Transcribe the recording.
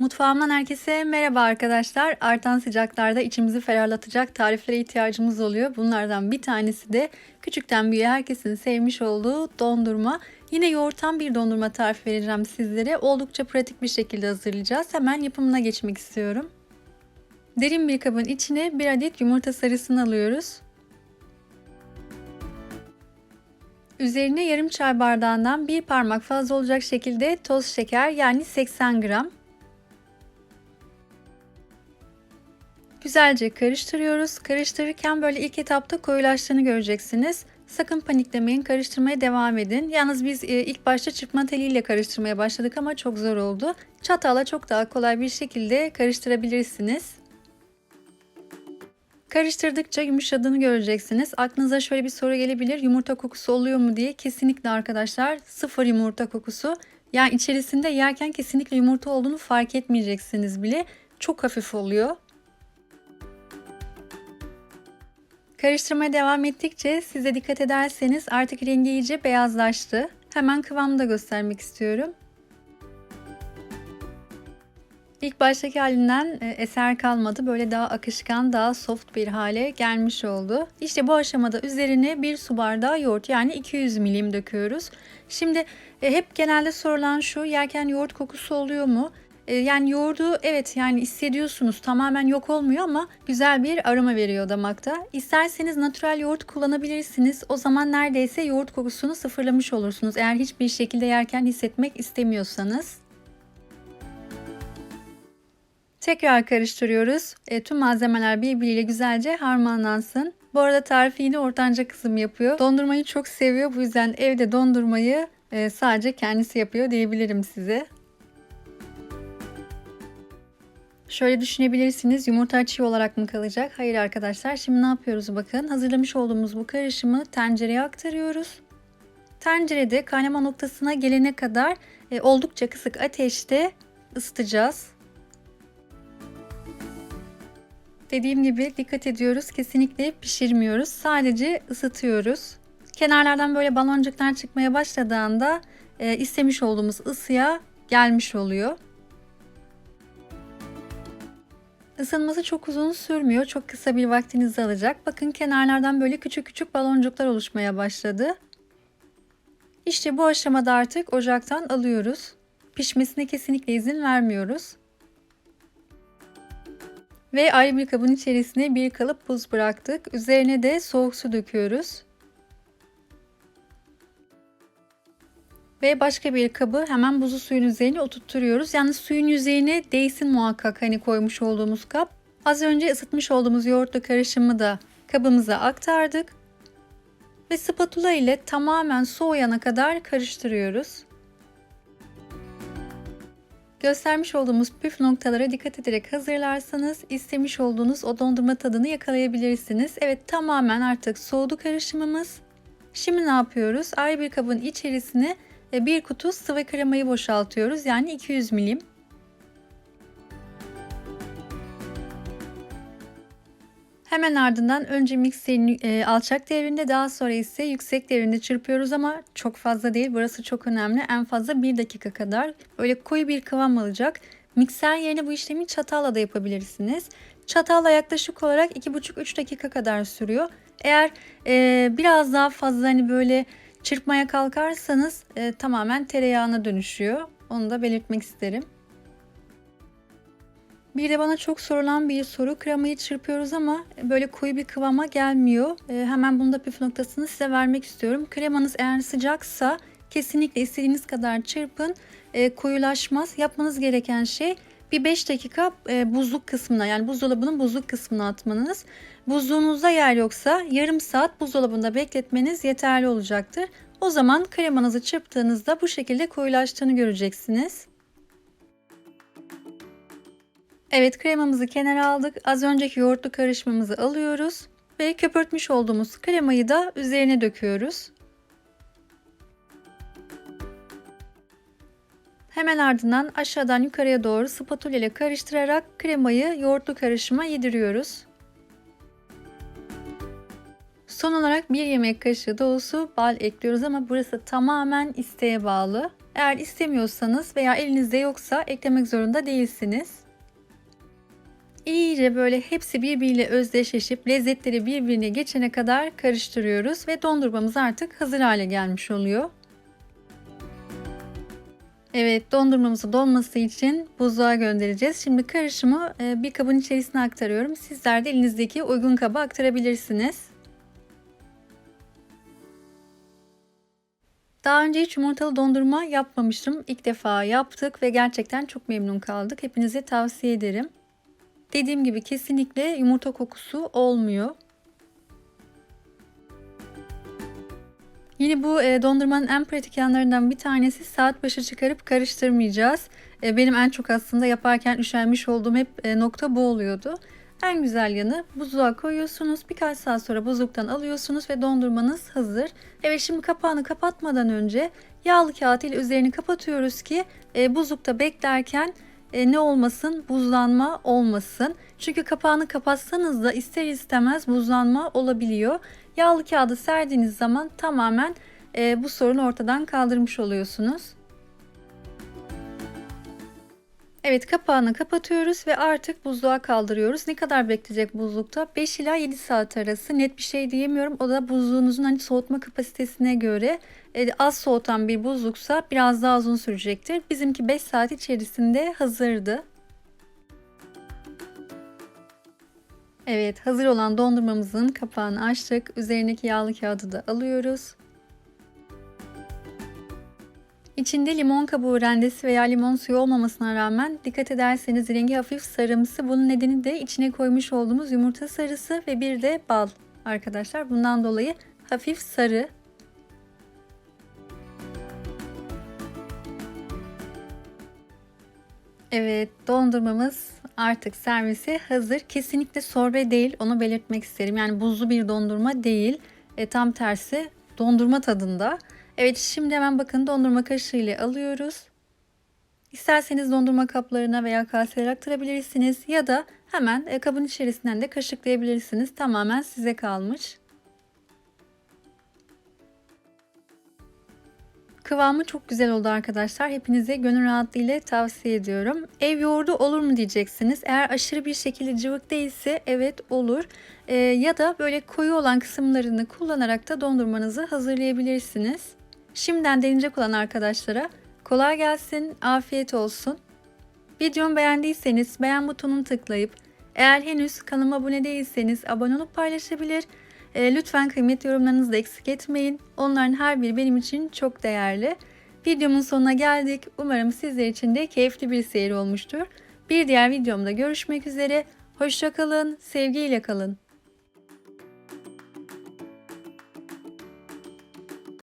Mutfağımdan herkese merhaba arkadaşlar. Artan sıcaklarda içimizi ferahlatacak tariflere ihtiyacımız oluyor. Bunlardan bir tanesi de küçükten büyüğe herkesin sevmiş olduğu dondurma. Yine yoğurtan bir dondurma tarifi vereceğim sizlere. Oldukça pratik bir şekilde hazırlayacağız. Hemen yapımına geçmek istiyorum. Derin bir kabın içine bir adet yumurta sarısını alıyoruz. Üzerine yarım çay bardağından bir parmak fazla olacak şekilde toz şeker yani 80 gram Güzelce karıştırıyoruz. Karıştırırken böyle ilk etapta koyulaştığını göreceksiniz. Sakın paniklemeyin, karıştırmaya devam edin. Yalnız biz e, ilk başta çırpma teliyle karıştırmaya başladık ama çok zor oldu. Çatalla çok daha kolay bir şekilde karıştırabilirsiniz. Karıştırdıkça yumuşadığını göreceksiniz. Aklınıza şöyle bir soru gelebilir. Yumurta kokusu oluyor mu diye. Kesinlikle arkadaşlar sıfır yumurta kokusu. Yani içerisinde yerken kesinlikle yumurta olduğunu fark etmeyeceksiniz bile. Çok hafif oluyor. Karıştırmaya devam ettikçe size dikkat ederseniz artık rengi iyice beyazlaştı. Hemen kıvamını da göstermek istiyorum. İlk baştaki halinden e, eser kalmadı. Böyle daha akışkan, daha soft bir hale gelmiş oldu. İşte bu aşamada üzerine bir su bardağı yoğurt yani 200 milim döküyoruz. Şimdi e, hep genelde sorulan şu yerken yoğurt kokusu oluyor mu? Ee, yani yoğurdu evet yani hissediyorsunuz tamamen yok olmuyor ama güzel bir aroma veriyor damakta. İsterseniz natural yoğurt kullanabilirsiniz. O zaman neredeyse yoğurt kokusunu sıfırlamış olursunuz. Eğer hiçbir şekilde yerken hissetmek istemiyorsanız. Tekrar karıştırıyoruz. E, tüm malzemeler birbiriyle güzelce harmanlansın. Bu arada tarifi yine ortanca kızım yapıyor. Dondurmayı çok seviyor. Bu yüzden evde dondurmayı e, sadece kendisi yapıyor diyebilirim size. Şöyle düşünebilirsiniz yumurta çiğ olarak mı kalacak? Hayır arkadaşlar şimdi ne yapıyoruz bakın. Hazırlamış olduğumuz bu karışımı tencereye aktarıyoruz. Tencerede kaynama noktasına gelene kadar e, oldukça kısık ateşte ısıtacağız. Dediğim gibi dikkat ediyoruz. Kesinlikle pişirmiyoruz. Sadece ısıtıyoruz. Kenarlardan böyle baloncuklar çıkmaya başladığında e, istemiş olduğumuz ısıya gelmiş oluyor. Isınması çok uzun sürmüyor. Çok kısa bir vaktinizi alacak. Bakın kenarlardan böyle küçük küçük baloncuklar oluşmaya başladı. İşte bu aşamada artık ocaktan alıyoruz. Pişmesine kesinlikle izin vermiyoruz. Ve ayrı bir kabın içerisine bir kalıp buz bıraktık. Üzerine de soğuk su döküyoruz. Ve başka bir kabı hemen buzlu suyun üzerine oturtturuyoruz. Yani suyun yüzeyine değsin muhakkak hani koymuş olduğumuz kap. Az önce ısıtmış olduğumuz yoğurtlu karışımı da kabımıza aktardık. Ve spatula ile tamamen soğuyana kadar karıştırıyoruz. Göstermiş olduğumuz püf noktalara dikkat ederek hazırlarsanız istemiş olduğunuz o dondurma tadını yakalayabilirsiniz. Evet tamamen artık soğudu karışımımız. Şimdi ne yapıyoruz? Ayrı bir kabın içerisine bir kutu sıvı kremayı boşaltıyoruz. Yani 200 milim. Hemen ardından önce mikserin e, alçak devrinde daha sonra ise yüksek devrinde çırpıyoruz ama çok fazla değil. Burası çok önemli. En fazla 1 dakika kadar böyle koyu bir kıvam alacak. Mikser yerine bu işlemi çatalla da yapabilirsiniz. Çatalla yaklaşık olarak 2,5-3 dakika kadar sürüyor. Eğer e, biraz daha fazla hani böyle Çırpmaya kalkarsanız e, tamamen tereyağına dönüşüyor. Onu da belirtmek isterim. Bir de bana çok sorulan bir soru. Kremayı çırpıyoruz ama böyle koyu bir kıvama gelmiyor. E, hemen bunda püf noktasını size vermek istiyorum. Kremanız eğer sıcaksa kesinlikle istediğiniz kadar çırpın. E, koyulaşmaz. Yapmanız gereken şey bir 5 dakika e, buzluk kısmına yani buzdolabının buzluk kısmına atmanız. Buzluğunuzda yer yoksa yarım saat buzdolabında bekletmeniz yeterli olacaktır. O zaman kremanızı çırptığınızda bu şekilde koyulaştığını göreceksiniz. Evet kremamızı kenara aldık. Az önceki yoğurtlu karışımımızı alıyoruz ve köpürtmüş olduğumuz kremayı da üzerine döküyoruz. Hemen ardından aşağıdan yukarıya doğru spatula ile karıştırarak kremayı yoğurtlu karışıma yediriyoruz. Son olarak bir yemek kaşığı dolusu bal ekliyoruz ama burası tamamen isteğe bağlı. Eğer istemiyorsanız veya elinizde yoksa eklemek zorunda değilsiniz. İyice böyle hepsi birbiriyle özdeşleşip lezzetleri birbirine geçene kadar karıştırıyoruz ve dondurmamız artık hazır hale gelmiş oluyor. Evet dondurmamızı donması için buzluğa göndereceğiz. Şimdi karışımı e, bir kabın içerisine aktarıyorum. Sizler de elinizdeki uygun kaba aktarabilirsiniz. Daha önce hiç yumurtalı dondurma yapmamıştım. İlk defa yaptık ve gerçekten çok memnun kaldık. Hepinize tavsiye ederim. Dediğim gibi kesinlikle yumurta kokusu olmuyor. Yine bu e, dondurmanın en pratik yanlarından bir tanesi saat başı çıkarıp karıştırmayacağız. E, benim en çok aslında yaparken üşenmiş olduğum hep e, nokta bu oluyordu. En güzel yanı buzluğa koyuyorsunuz. Birkaç saat sonra buzluktan alıyorsunuz ve dondurmanız hazır. Evet şimdi kapağını kapatmadan önce yağlı kağıt ile üzerini kapatıyoruz ki e, buzlukta beklerken e, ne olmasın buzlanma olmasın. Çünkü kapağını kapatsanız da ister istemez buzlanma olabiliyor. Yağlı kağıdı serdiğiniz zaman tamamen e, bu sorunu ortadan kaldırmış oluyorsunuz. Evet kapağını kapatıyoruz ve artık buzluğa kaldırıyoruz. Ne kadar bekleyecek buzlukta? 5 ila 7 saat arası. Net bir şey diyemiyorum. O da buzluğunuzun hani soğutma kapasitesine göre e, az soğutan bir buzluksa biraz daha uzun sürecektir. Bizimki 5 saat içerisinde hazırdı. Evet hazır olan dondurmamızın kapağını açtık. Üzerindeki yağlı kağıdı da alıyoruz. İçinde limon kabuğu rendesi veya limon suyu olmamasına rağmen dikkat ederseniz rengi hafif sarımsı. Bunun nedeni de içine koymuş olduğumuz yumurta sarısı ve bir de bal arkadaşlar. Bundan dolayı hafif sarı. Evet dondurmamız artık servise hazır. Kesinlikle sorbe değil onu belirtmek isterim. Yani buzlu bir dondurma değil. E, tam tersi dondurma tadında. Evet şimdi hemen bakın dondurma kaşığı ile alıyoruz. İsterseniz dondurma kaplarına veya kaselere aktarabilirsiniz ya da hemen e, kabın içerisinden de kaşıklayabilirsiniz. Tamamen size kalmış. Kıvamı çok güzel oldu arkadaşlar. Hepinize gönül rahatlığıyla tavsiye ediyorum. Ev yoğurdu olur mu diyeceksiniz. Eğer aşırı bir şekilde cıvık değilse evet olur. Ee, ya da böyle koyu olan kısımlarını kullanarak da dondurmanızı hazırlayabilirsiniz. Şimdiden deneyecek olan arkadaşlara kolay gelsin, afiyet olsun. Videomu beğendiyseniz beğen butonunu tıklayıp eğer henüz kanalıma abone değilseniz abone olup paylaşabilir. E, lütfen kıymet yorumlarınızı da eksik etmeyin. Onların her biri benim için çok değerli. Videomun sonuna geldik. Umarım sizler için de keyifli bir seyir olmuştur. Bir diğer videomda görüşmek üzere. Hoşçakalın, sevgiyle kalın.